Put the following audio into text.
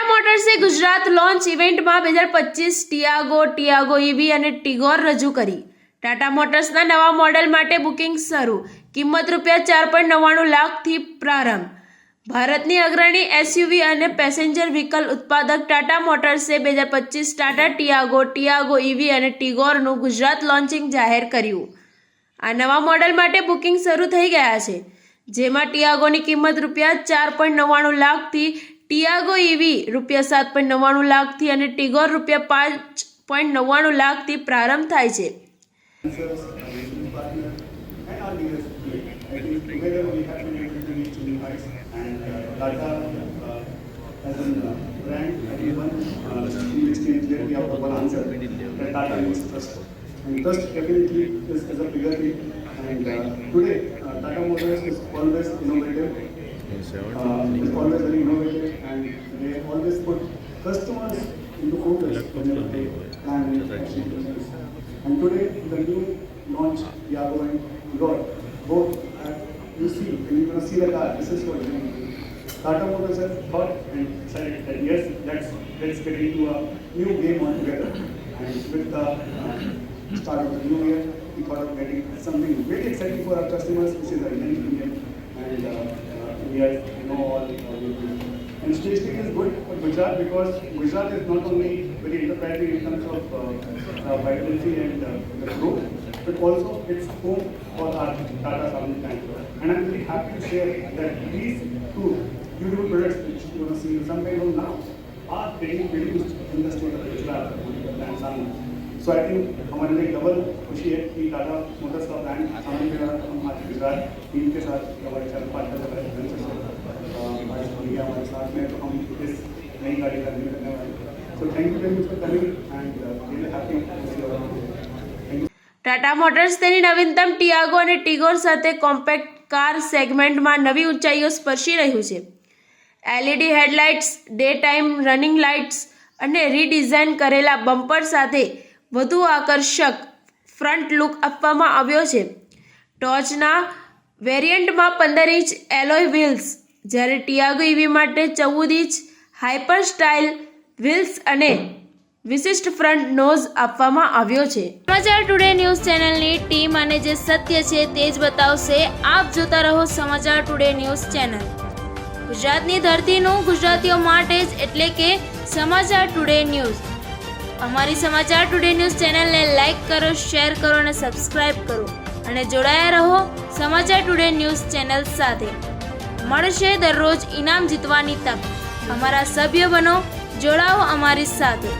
Tata મોટર્સે Gujarat launch ઇવેન્ટમાં બે હજાર પચીસ ટિયાગો ટિયાગો ઇવી અને ટિગોર રજૂ કરી ટાટા મોટર્સના નવા મોડેલ માટે બુકિંગ શરૂ કિંમત રૂપિયા ચાર પોઈન્ટ નવ્વાણું લાખથી પ્રારંભ ભારતની અગ્રણી એસયુવી અને પેસેન્જર વ્હીકલ ઉત્પાદક ટાટા મોટર્સે બે હજાર પચીસ ટાટા ટિયાગો ટિયાગો ઇવી અને ટિગોરનું ગુજરાત લોન્ચિંગ જાહેર કર્યું આ નવા મોડેલ માટે બુકિંગ શરૂ થઈ ગયા છે જેમાં ટિયાગોની કિંમત રૂપિયા ચાર પોઈન્ટ નવ્વાણું લાખથી ટિયાગો ઈવી રૂપિયા સાત પોઈન્ટ નવ્વાણું લાખથી અને ટિગોર રૂપિયા પાંચ પોઈન્ટ નવ્વાણું લાખથી પ્રારંભ થાય છે Trust definitely is, is a bigger thing. And uh, today, uh, Tata Motors is always innovative. Uh, it's always very innovative and they always put customers into focus whenever And today, the new launch Yago and Lord, both, uh, you see, you're going to see the car, this is what you're going to Tata Motors have thought and decided that yes, let's let's get into a new game altogether. And with the uh, start of the new year, we thought of getting something very exciting for our customers, which is a new Indian you know all, And statistic is good for Gujarat because Gujarat is not only very enterprising in terms of uh, uh, vibrancy and uh, growth, but also it's home for our Tata family bank. And I'm very happy to share that these two beautiful products which you will see some from now are being produced in the state of Gujarat and Sanand. So I think हमारे लिए double खुशी है कि Tata Motors का brand हमारे हमारे Gujarat team के साथ हमारे चार पाँच हमारे साथ में तो हम इस नई गाड़ी का रिव्यू करने वाले so thank you very much for coming and really happy Tata motors તેની નવીનતમ ટિયાગો અને ટિગોર સાથે કોમ્પેક્ટ કાર સેગમેન્ટમાં નવી ઊંચાઈઓ સ્પર્શી રહ્યું છે LED headlights day time running lights અને રીડિઝાઇન કરેલા બમ્પર સાથે વધુ આકર્ષક ફ્રન્ટ લુક આપવામાં આવ્યો છે ટોચના વેરિયન્ટમાં પંદર ઇંચ એલોય વ્હીલ્સ જ્યારે ટિયાગો ઇવી માટે ચૌદ ઇંચ હાઇપર સ્ટાઇલ વ્હીલ્સ અને વિશિષ્ટ ફ્રન્ટ નોઝ આપવામાં આવ્યો છે સમાચાર ટુડે ન્યૂઝ ચેનલની ટીમ અને જે સત્ય છે તે જ બતાવશે આપ જોતા રહો સમાચાર ટુડે ન્યૂઝ ચેનલ ગુજરાતની ધરતીનું ગુજરાતીઓ માટે જ એટલે કે સમાચાર ટુડે ન્યૂઝ અમારી સમાચાર ટુડે ન્યૂઝ ચેનલને લાઇક કરો શેર કરો અને સબસ્ક્રાઇબ કરો અને જોડાયા રહો સમાચાર ટુડે ન્યૂઝ ચેનલ સાથે મળશે દરરોજ ઇનામ જીતવાની તક અમારા સભ્ય બનો જોડાઓ અમારી સાથે